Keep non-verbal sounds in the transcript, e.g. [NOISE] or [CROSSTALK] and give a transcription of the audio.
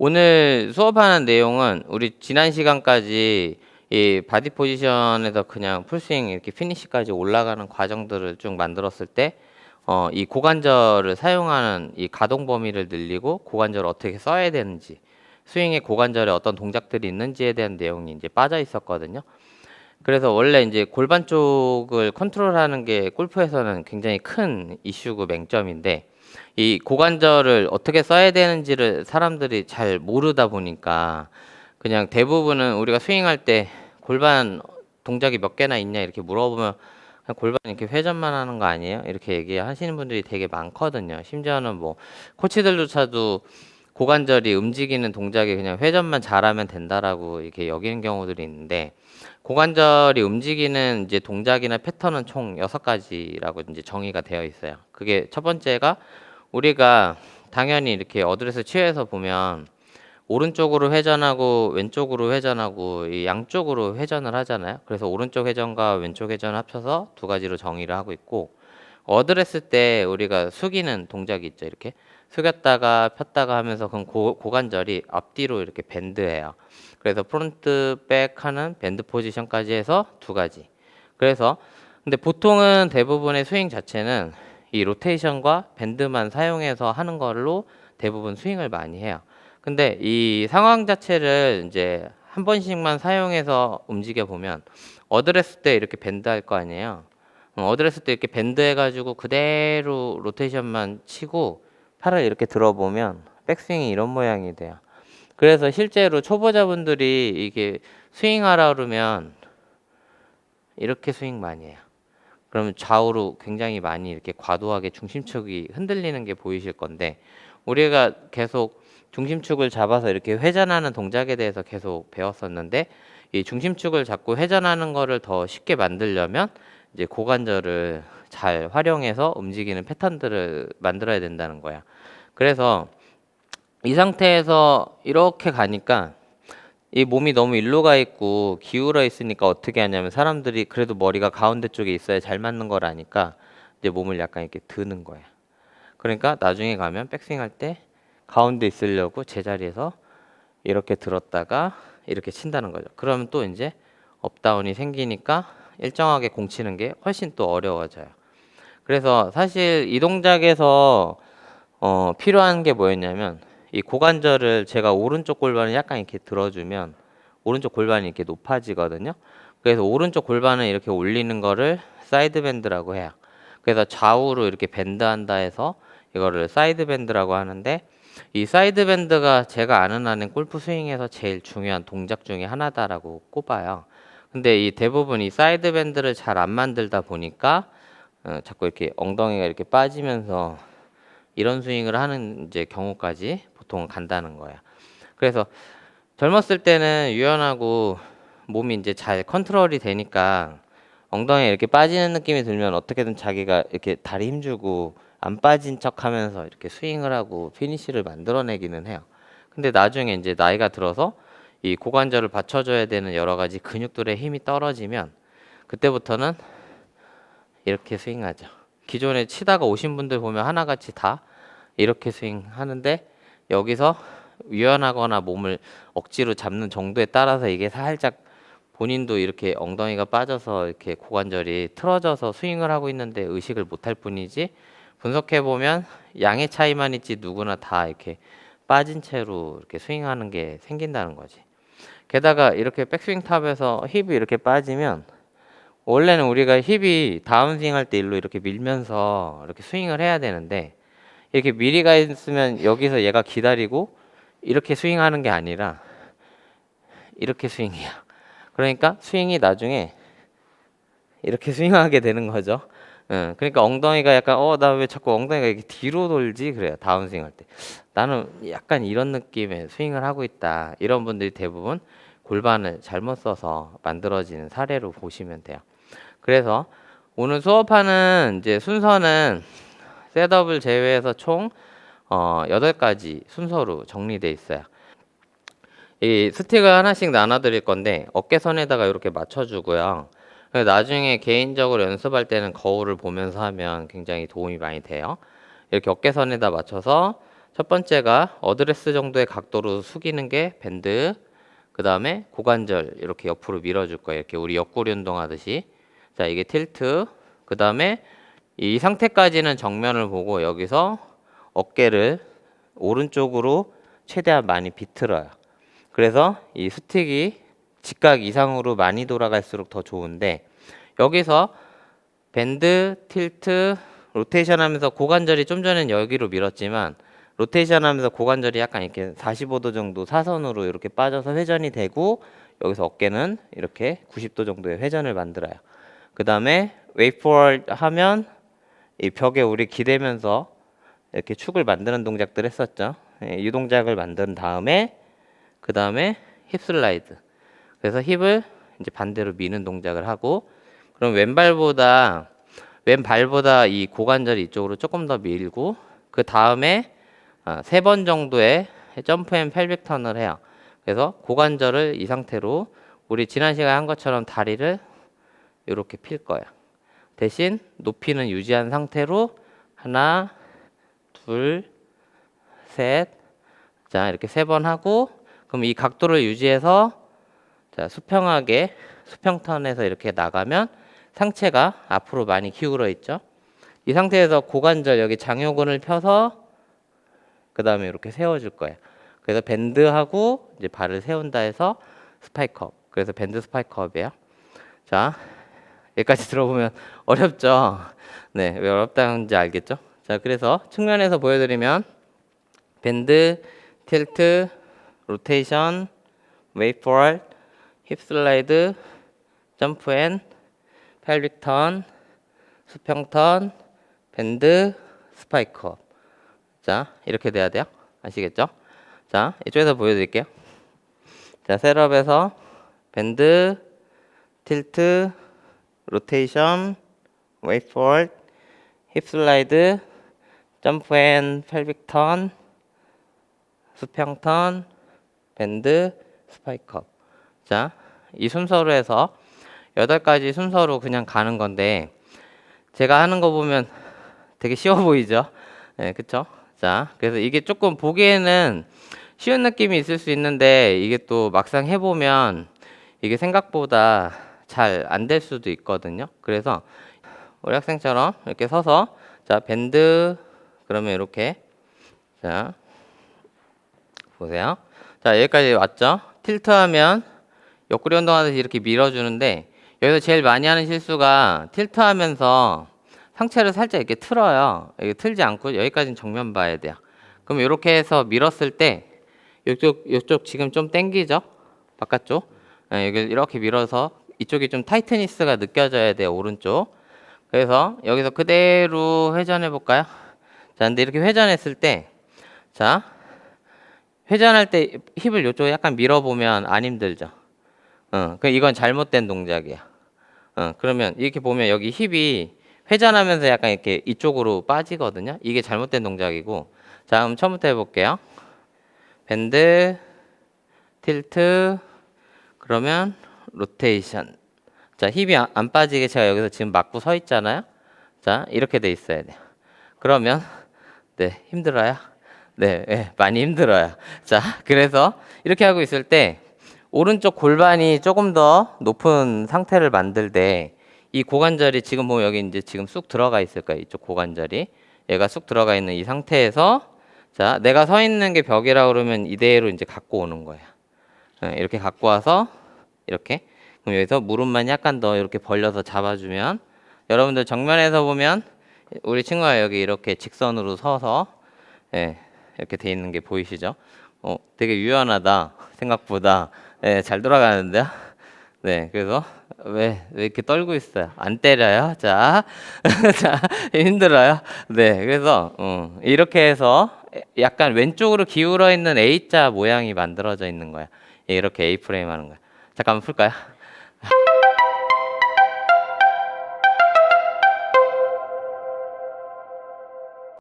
오늘 수업하는 내용은 우리 지난 시간까지 이 바디 포지션에서 그냥 풀스윙 이렇게 피니시까지 올라가는 과정들을 쭉 만들었을 때 어, 이 고관절을 사용하는 이 가동 범위를 늘리고 고관절을 어떻게 써야 되는지 스윙의 고관절에 어떤 동작들이 있는지에 대한 내용이 이제 빠져 있었거든요. 그래서 원래 이제 골반 쪽을 컨트롤하는 게 골프에서는 굉장히 큰 이슈고 맹점인데 이 고관절을 어떻게 써야 되는지를 사람들이 잘 모르다 보니까 그냥 대부분은 우리가 스윙할 때 골반 동작이 몇 개나 있냐 이렇게 물어보면 골반 이렇게 회전만 하는 거 아니에요? 이렇게 얘기하시는 분들이 되게 많거든요. 심지어는 뭐 코치들조차도 고관절이 움직이는 동작이 그냥 회전만 잘하면 된다라고 이렇게 여기는 경우들이 있는데 고관절이 움직이는 이제 동작이나 패턴은 총 여섯 가지라고 이제 정의가 되어 있어요. 그게 첫 번째가 우리가 당연히 이렇게 어드레스 취해서 보면 오른쪽으로 회전하고 왼쪽으로 회전하고 이 양쪽으로 회전을 하잖아요. 그래서 오른쪽 회전과 왼쪽 회전을 합쳐서 두 가지로 정의를 하고 있고 어드레스 때 우리가 숙이는 동작이 있죠. 이렇게 숙였다가 폈다가 하면서 그럼 고, 고관절이 앞뒤로 이렇게 밴드해요. 그래서 프론트 백 하는 밴드 포지션까지 해서 두 가지. 그래서 근데 보통은 대부분의 스윙 자체는 이 로테이션과 밴드만 사용해서 하는 걸로 대부분 스윙을 많이 해요. 근데 이 상황 자체를 이제 한 번씩만 사용해서 움직여 보면 어드레스 때 이렇게 밴드 할 거 아니에요. 어, 어드레스 때 이렇게 밴드 해가지고 그대로 로테이션만 치고 팔을 이렇게 들어보면 백스윙이 이런 모양이 돼요. 그래서 실제로 초보자분들이 이게 스윙하라 그러면 이렇게 스윙 많이 해요. 그러면 좌우로 굉장히 많이 이렇게 과도하게 중심축이 흔들리는 게 보이실 건데 우리가 계속 중심축을 잡아서 이렇게 회전하는 동작에 대해서 계속 배웠었는데 이 중심축을 잡고 회전하는 거를 더 쉽게 만들려면 이제 고관절을 잘 활용해서 움직이는 패턴들을 만들어야 된다는 거야. 그래서 이 상태에서 이렇게 가니까 이 몸이 너무 일로 가 있고 기울어 있으니까 어떻게 하냐면 사람들이 그래도 머리가 가운데 쪽에 있어야 잘 맞는 걸 아니까 이제 몸을 약간 이렇게 드는 거야. 그러니까 나중에 가면 백스윙 할 때 가운데 있으려고 제자리에서 이렇게 들었다가 이렇게 친다는 거죠. 그러면 또 이제 업다운이 생기니까 일정하게 공 치는 게 훨씬 또 어려워져요. 그래서 사실 이 동작에서 어, 필요한 게 뭐였냐면 이 고관절을 제가 오른쪽 골반을 약간 이렇게 들어주면 오른쪽 골반이 이렇게 높아지거든요. 그래서 오른쪽 골반을 이렇게 올리는 거를 사이드 밴드라고 해요. 그래서 좌우로 이렇게 밴드한다 해서 이거를 사이드 밴드라고 하는데 이 사이드 밴드가 제가 아는 한은 골프 스윙에서 제일 중요한 동작 중에 하나다라고 꼽아요. 근데 이 대부분 이 사이드 밴드를 잘 안 만들다 보니까 어, 자꾸 이렇게 엉덩이가 이렇게 빠지면서 이런 스윙을 하는 이제 경우까지 보통 간다는 거예요. 그래서 젊었을 때는 유연하고 몸이 이제 잘 컨트롤이 되니까 엉덩이에 이렇게 빠지는 느낌이 들면 어떻게든 자기가 이렇게 다리 힘주고 안 빠진 척 하면서 이렇게 스윙을 하고 피니시를 만들어내기는 해요. 근데 나중에 이제 나이가 들어서 이 고관절을 받쳐줘야 되는 여러 가지 근육들의 힘이 떨어지면 그때부터는 이렇게 스윙하죠. 기존에 치다가 오신 분들 보면 하나같이 다 이렇게 스윙하는데 여기서 유연하거나 몸을 억지로 잡는 정도에 따라서 이게 살짝 본인도 이렇게 엉덩이가 빠져서 이렇게 고관절이 틀어져서 스윙을 하고 있는데 의식을 못할 뿐이지 분석해 보면 양의 차이만 있지 누구나 다 이렇게 빠진 채로 이렇게 스윙하는 게 생긴다는 거지. 게다가 이렇게 백스윙 탑에서 힙이 이렇게 빠지면 원래는 우리가 힙이 다운스윙 할 때 일로 이렇게 밀면서 이렇게 스윙을 해야 되는데 이렇게 미리 가 있으면 여기서 얘가 기다리고 이렇게 스윙하는 게 아니라 이렇게 스윙이야. 그러니까 스윙이 나중에 이렇게 스윙하게 되는 거죠. 응, 그러니까 엉덩이가 약간 어 나 왜 자꾸 엉덩이가 이렇게 뒤로 돌지 그래요 다운 스윙 할 때. 나는 약간 이런 느낌의 스윙을 하고 있다. 이런 분들이 대부분 골반을 잘못 써서 만들어지는 사례로 보시면 돼요. 그래서 오늘 수업하는 이제 순서는 셋업을 제외해서 총 어, 8가지 순서로 정리되어 있어요. 이 스틱을 하나씩 나눠 드릴 건데 어깨선에다가 이렇게 맞춰 주고요. 나중에 개인적으로 연습할 때는 거울을 보면서 하면 굉장히 도움이 많이 돼요. 이렇게 어깨선에다 맞춰서 첫 번째가 어드레스 정도의 각도로 숙이는 게 밴드. 그 다음에 고관절 이렇게 옆으로 밀어줄 거예요. 이렇게 우리 옆구리 운동하듯이. 자, 이게 틸트. 그 다음에 이 상태까지는 정면을 보고 여기서 어깨를 오른쪽으로 최대한 많이 비틀어요. 그래서 이 스틱이 직각 이상으로 많이 돌아갈수록 더 좋은데 여기서 밴드, 틸트, 로테이션 하면서 고관절이 좀 전엔 여기로 밀었지만 로테이션 하면서 고관절이 약간 이렇게 45도 정도 사선으로 이렇게 빠져서 회전이 되고 여기서 어깨는 이렇게 90도 정도의 회전을 만들어요. 그 다음에 웨이포얼 하면 이 벽에 우리 기대면서 이렇게 축을 만드는 동작들 했었죠. 예, 이 동작을 만든 다음에 그 다음에 힙 슬라이드. 그래서 힙을 이제 반대로 미는 동작을 하고 그럼 왼발보다 왼발보다 이 고관절이 이쪽으로 조금 더 밀고 그 다음에 아, 세번 정도의 점프 앤 펠빅 턴을 해요. 그래서 고관절을 이 상태로 우리 지난 시간에 한 것처럼 다리를 이렇게 필 거예요. 대신 높이는 유지한 상태로 하나, 둘, 셋, 자 이렇게 세 번 하고 그럼 이 각도를 유지해서 자 수평하게 수평턴에서 이렇게 나가면 상체가 앞으로 많이 기울어 있죠. 이 상태에서 고관절 여기 장요근을 펴서 그 다음에 이렇게 세워줄 거예요. 그래서 밴드하고 이제 발을 세운다 해서 스파이크업. 그래서 밴드 스파이크업이에요. 자 여기까지 들어보면 어렵죠. 네, 왜 어렵다는지 알겠죠? 자, 그래서 측면에서 보여드리면 밴드, 틸트, 로테이션, 웨이포얼, 힙 슬라이드, 점프 앤, 펠빅 턴, 수평 턴, 밴드, 스파이크업. 자, 이렇게 돼야 돼요. 아시겠죠? 자, 이쪽에서 보여드릴게요. 자, 셋업에서 밴드, 틸트, 로테이션, 웨이포얼, 힙 슬라이드, 점프 앤 펠빅 턴, 수평 턴, 밴드, 스파이크업. 자, 이 순서로 해서 여덟 가지 순서로 그냥 가는 건데 제가 하는 거 보면 되게 쉬워 보이죠? 네, 그쵸? 자, 그래서 이게 조금 보기에는 쉬운 느낌이 있을 수 있는데 이게 또 막상 해보면 이게 생각보다 잘 안 될 수도 있거든요. 그래서 우리 학생처럼 이렇게 서서 자 밴드 그러면 이렇게 자 보세요. 자 여기까지 왔죠. 틸트하면 옆구리 운동하듯이 이렇게 밀어주는데 여기서 제일 많이 하는 실수가 틸트하면서 상체를 살짝 이렇게 틀어요. 이게 틀지 않고 여기까지는 정면 봐야 돼요. 그럼 이렇게 해서 밀었을 때 이쪽 이쪽 지금 좀 당기죠? 바깥쪽. 네, 이렇게 밀어서 이쪽이 좀 타이트니스가 느껴져야 돼요. 오른쪽. 그래서 여기서 그대로 회전해 볼까요? 자, 근데 이렇게 회전했을 때, 자, 회전할 때 힙을 이쪽에 약간 밀어보면 안 힘들죠. 어, 그 이건 잘못된 동작이야. 어, 그러면 이렇게 보면 여기 힙이 회전하면서 약간 이렇게 이쪽으로 빠지거든요. 이게 잘못된 동작이고. 자, 그럼 처음부터 해볼게요. 밴드, 틸트, 그러면 로테이션. 자, 힙이 안- 안 빠지게 제가 여기서 지금 막고 서 있잖아요. 자, 이렇게 돼 있어야 돼요. 그러면 네, 힘들어요. 네, 네, 많이 힘들어요. 자, 그래서 이렇게 하고 있을 때 오른쪽 골반이 조금 더 높은 상태를 만들 때 이 고관절이 지금 보면 여기 이제 지금 쑥 들어가 있을 거예요. 이쪽 고관절이 얘가 쑥 들어가 있는 이 상태에서 자, 내가 서 있는 게 벽이라 그러면 이대로 이제 갖고 오는 거예요. 네, 이렇게 갖고 와서 이렇게 그럼 여기서 무릎만 약간 더 이렇게 벌려서 잡아주면 여러분들 정면에서 보면 우리 친구가 여기 이렇게 직선으로 서서 예, 이렇게 돼 있는 게 보이시죠? 어, 되게 유연하다 생각보다 예, 잘 돌아가는데요. 네, 그래서 왜, 왜 이렇게 떨고 있어요? 안 때려요? 자, [LAUGHS] 자 힘들어요. 네, 그래서 어, 이렇게 해서 약간 왼쪽으로 기울어 있는 A자 모양이 만들어져 있는 거야. 예, 이렇게 A 프레임 하는 거야. 잠깐만 풀까요?